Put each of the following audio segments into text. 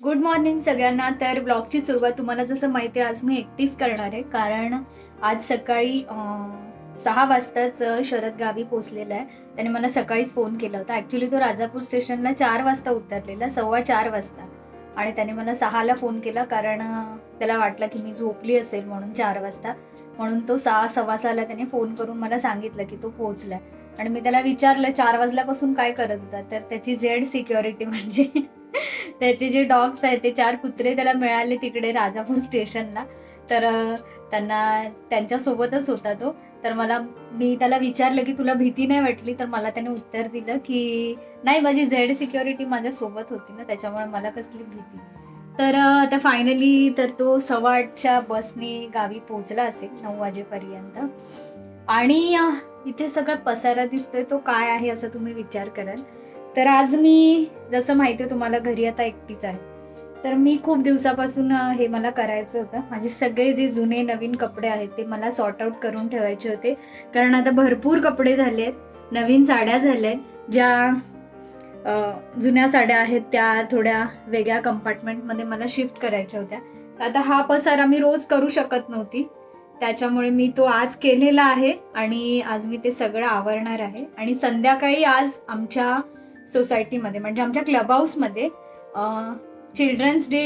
Good morning सगळ्यांना. तर ब्लॉगची सुरुवात तुम्हाला जसं माहिती आहे आज मी एकटीच करणार आहे. कारण आज सकाळी सहा वाजताच शरद गावी पोचलेला आहे. त्याने मला सकाळीच फोन केला होता. ॲक्च्युली तो राजापूर स्टेशनला चार वाजता उतरलेला सव्वा चार वाजता. आणि त्याने मला सहाला फोन केला कारण त्याला वाटलं की मी झोपली असेल म्हणून चार वाजता. म्हणून तो सहा सव्वा सहाला त्याने फोन करून मला सांगितलं की तो पोहोचलाय. आणि मी त्याला विचारलं चार वाजल्यापासून काय करत होता? तर त्याची जेड सिक्युरिटी म्हणजे त्याचे जे डॉग्स आहेत ते चार कुत्रे त्याला मिळाले तिकडे राजापूर स्टेशनला. तर त्यांना त्यांच्यासोबतच होता तो. तर मला मी त्याला विचारलं की तुला भीती नाही वाटली? तर मला त्याने उत्तर दिलं की नाही माझी झेड सिक्युरिटी माझ्यासोबत होती ना त्याच्यामुळे मला कसली भीती तर आता फायनली तर तो सव्वा आठच्या बसने गावी पोहोचला असेल नऊ वाजेपर्यंत. आणि इथे सगळा पसारा दिसतोय तो काय आहे असं तुम्ही विचार कराल. तर आज मी जसं माहिती आहे तुम्हाला घरी आता एकटीच आहे. तर मी खूप दिवसापासून हे मला करायचं होतं. माझे सगळे जे जुने नवीन कपडे आहेत ते मला सॉर्ट आउट करून ठेवायचे होते. कारण आता भरपूर कपडे झाले आहेत नवीन साड्या झाल्या आहेत ज्या जुन्या साड्या आहेत त्या थोड्या वेगळ्या कंपार्टमेंटमध्ये मला शिफ्ट करायच्या होत्या. तर आता हा पसारा मी रोज करू शकत नव्हती. त्याच्यामुळे मी तो आज केलेला आहे आणि आज मी ते सगळं आवरणार आहे. आणि संध्याकाळी आज आमच्या सोसायटीमध्ये म्हणजे आमच्या क्लब हाऊसमध्ये चिल्ड्रन्स डे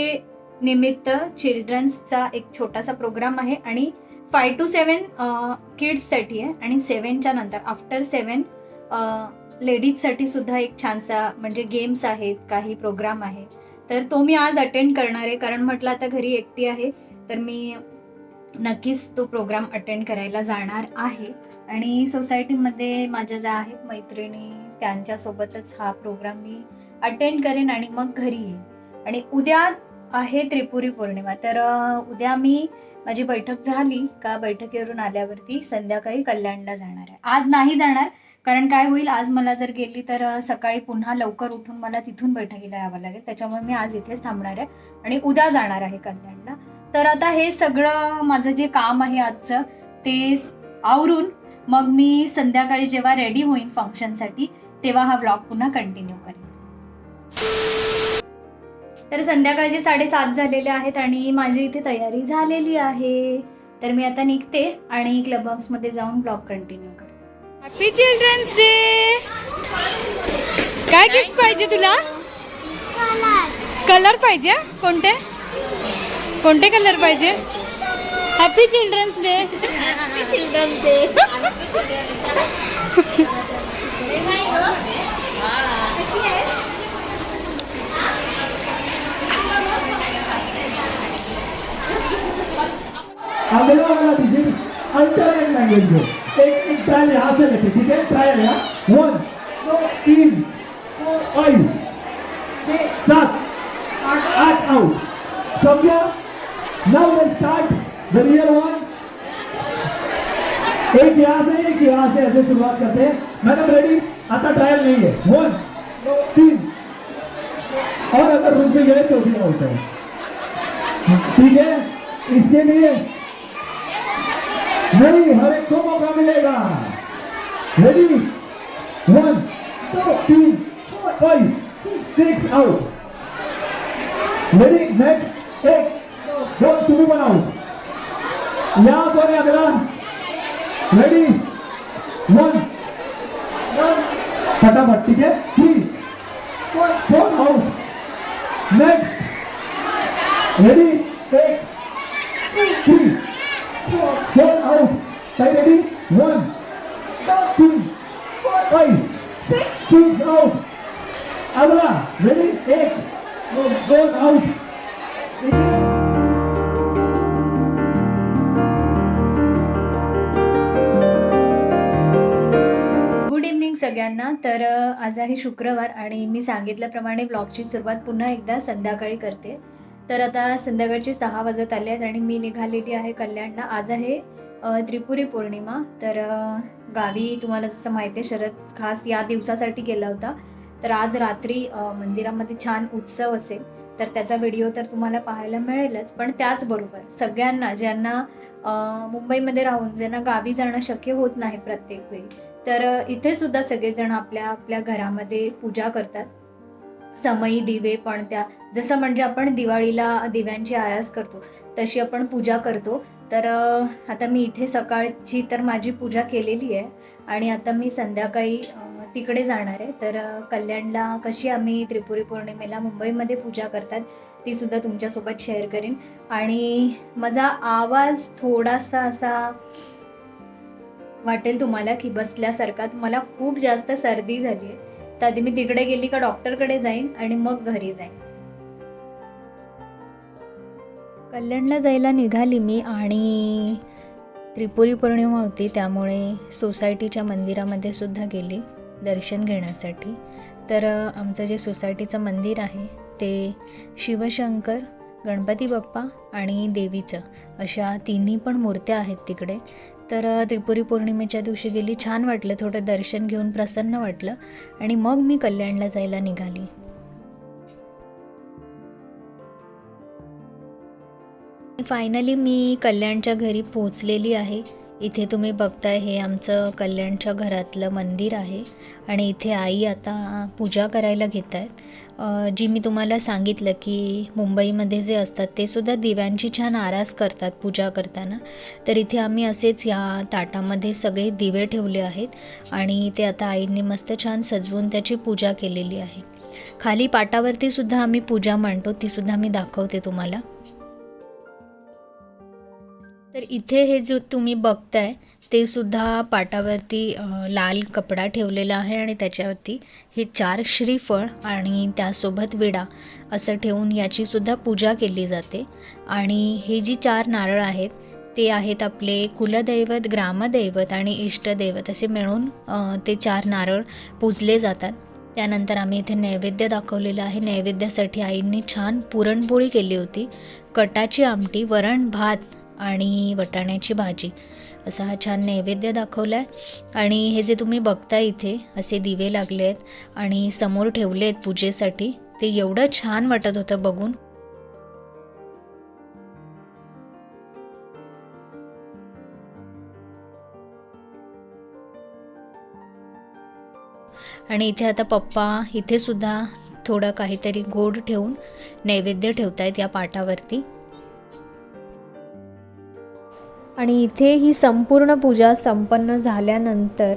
निमित्त चिल्ड्रन्सचा एक छोटासा प्रोग्राम आहे आणि फाय टू सेवन किड्ससाठी आहे आणि सेवनच्या नंतर आफ्टर सेवन लेडीजसाठी सुद्धा एक छानसा म्हणजे गेम्स आहेत काही प्रोग्राम आहे. तर तो मी आज अटेंड करणार आहे कारण म्हटलं आता घरी एकटी आहे तर मी नक्कीच तो प्रोग्राम अटेंड करायला जाणार आहे. आणि सोसायटीमध्ये माझ्या ज्या आहेत मैत्रिणी त्यांच्यासोबतच हा प्रोग्राम मी अटेंड करेन आणि मग घरी येईन. आणि उद्या आहे त्रिपुरी पौर्णिमा तर उद्या मी माझी बैठक झाली का बैठकीवरून आल्यावरती संध्याकाळी कल्याणला जाणार आहे. आज नाही जाणार कारण काय होईल आज मला जर गेली तर सकाळी पुन्हा लवकर उठून मला तिथून बैठकीला यावं लागेल. त्याच्यामुळे मी आज इथेच थांबणार आहे आणि उद्या जाणार आहे कल्याणला. तर आता हे सगळं माझं जे काम आहे आजचं ते आवरून मग मी संध्याकाळी जेव्हा रेडी होईन फंक्शनसाठी तेव्हा हा ब्लॉग पुन्हा कंटिन्यू करेन. तर संध्याकाळचे साडेसात झालेले आहेत आणि माझी इथे तयारी झालेली आहे. तर मी आता निघते आणि क्लब हाऊसमध्ये जाऊन ब्लॉग कंटिन्यू करते. हॅपी चिल्ड्रन्स डे काय गिफ्ट पाहिजे तुला? कलर पाहिजे? कोणते? कोणते कलर पाहिजे? Happy children's day alternate language को एक एक ट्रायल यहाँ से लेते ठीक है? ट्रायल यहाँ वन दो तीन फोर फाइव छः सात आठ आउट समझा? Now let's start the one एक यहाँ से एक यहाँ से ऐसे शुरुआत करते हैं। मैडम रेडी आता ट्रायल नहीं है। वन तीन। और अगर रुक भी गए तो भी आउट है। ठीक है? इसके लिए नहीं, हर एक को मौका मिलेगा। Ready one two three four five six out ready next एक, दो तुम्हें बनाओ यहाँ पर है अगला रेडी वन फटाफट ठीक है three four out next ready एक three, four, four out. Stay ready? One, two, five, six, six out. अगला ready? एक, go, go सगळ्यांना. तर आज आहे शुक्रवार आणि मी सांगितल्याप्रमाणे ब्लॉगची सुरुवात पुन्हा एकदा संध्याकाळी करते. तर आता संध्याकाळचे सहा वाजत आले आहेत आणि मी निघालेली आहे कल्याणला. आज आहे त्रिपुरी पौर्णिमा. तर गावी तुम्हाला जसं माहिती आहे शरद खास या दिवसासाठी गेला होता. तर आज रात्री मंदिरामध्ये छान उत्सव असेल. तर त्याचा व्हिडिओ तर तुम्हाला पाहायला मिळेलच. पण त्याचबरोबर सगळ्यांना ज्यांना मुंबईमध्ये राहून ज्यांना गावी जाणं शक्य होत नाही प्रत्येक वेळी तर इथे सुद्धा सगळेजण आपल्या आपल्या घरामध्ये पूजा करतात. समई दिवे पण त्या जसं म्हणजे आपण दिवाळीला दिव्यांची आरास करतो तशी आपण पूजा करतो. तर आता मी इथे सकाळची तर माझी पूजा केलेली आहे आणि आता मी संध्याकाळी तिकडे जाणार आहे. तर कल्याणला कशी आम्ही त्रिपुरी पौर्णिमेला मुंबईमध्ये पूजा करतात ती सुद्धा तुमच्यासोबत शेअर करीन. आणि माझा आवाज थोडासा असा वाटेल तुम्हाला की बसल्यासारखा. मला खूप जास्त सर्दी झाली आहे. तर आधी मी तिकडे गेली का डॉक्टरकडे जाईन आणि मग घरी जाईन. कल्याणला जायला निघाली मी आणि त्रिपुरी पौर्णिमा होती त्यामुळे सोसायटीच्या मंदिरामध्ये सुद्धा गेली दर्शन घेण्यासाठी. तर आमचं जे सोसायटीचं मंदिर आहे ते शिवशंकर गणपती बाप्पा आणि देवीचं अशा तिन्ही पण मूर्त्या आहेत तिकडे. तर त्रिपुरी पौर्णिमेच्या दिवशी गेली छान वाटलं थोडं दर्शन घेऊन प्रसन्न वाटलं आणि मग मी कल्याणला जायला निघाली. फायनली मी कल्याणच्या घरी पोहोचलेली आहे. इथे तुम्ही बघताय हे आमचं कल्याणच्या घरातलं मंदिर आहे. आणि इथे आई आता पूजा करायला घेत आहेत जी मी तुम्हाला सांगितलं की मुंबईमध्ये जे असतात ते सुद्धा दिव्यांची छान आरास करतात पूजा करताना. तर इथे आम्ही असेच या ताटामध्ये सगळे दिवे ठेवले आहेत आणि ते आता आईंनी मस्त छान सजवून त्याची पूजा केलेली आहे. खाली पाटावरती सुद्धा आम्ही पूजा मांडतो ती सुद्धा मी दाखवते तुम्हाला. तर इथे हे जो तुम्ही बघताय ते सुद्धा पाटावरती लाल कपडा ठेवलेला आहे आणि त्याच्यावरती हे चार श्रीफळ आणि त्यासोबत विडा असं ठेवून याची सुद्धा पूजा केली जाते. आणि हे जी चार नारळ आहेत ते आहेत आपले कुलदैवत ग्रामदैवत आणि इष्टदैवत असे मिळून ते चार नारळ पूजले जातात. त्यानंतर आम्ही इथे नैवेद्य दाखवलेलं आहे. नैवेद्यासाठी आईंनी छान पुरणपोळी केली होती. कटाची आमटी वरण भात आणि वटाण्याची भाजी. असा हा छान नैवेद्य दाखवला आहे आणि हे जे तुम्ही बघता इथे असे दिवे लागले आहेत आणि समोर ठेवले आहेत पूजेसाठी ते एवढं छान वाटत होतं बघून. आणि इथे आता पप्पा इथे सुद्धा थोडं काहीतरी गोड ठेवून नैवेद्य ठेवतायत या पाटावरती. आणि इथे ही संपूर्ण पूजा संपन्न झाल्यानंतर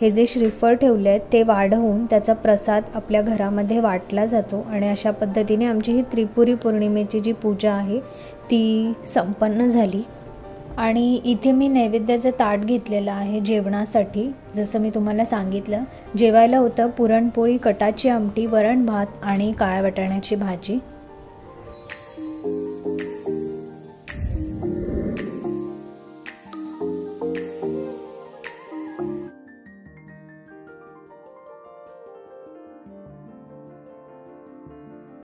हे जे श्रीफळ ठेवले आहेत ते वाढवून त्याचा प्रसाद आपल्या घरामध्ये वाटला जातो. आणि अशा पद्धतीने आमची ही त्रिपुरी पौर्णिमेची जी पूजा आहे ती संपन्न झाली. आणि इथे मी नैवेद्याचं ताट घेतलेलं आहे जेवणासाठी. जसं मी तुम्हाला सांगितलं जेवायला होतं पुरणपोळी कटाची आमटी वरण भात आणि काळ्या वाटाण्याची भाजी.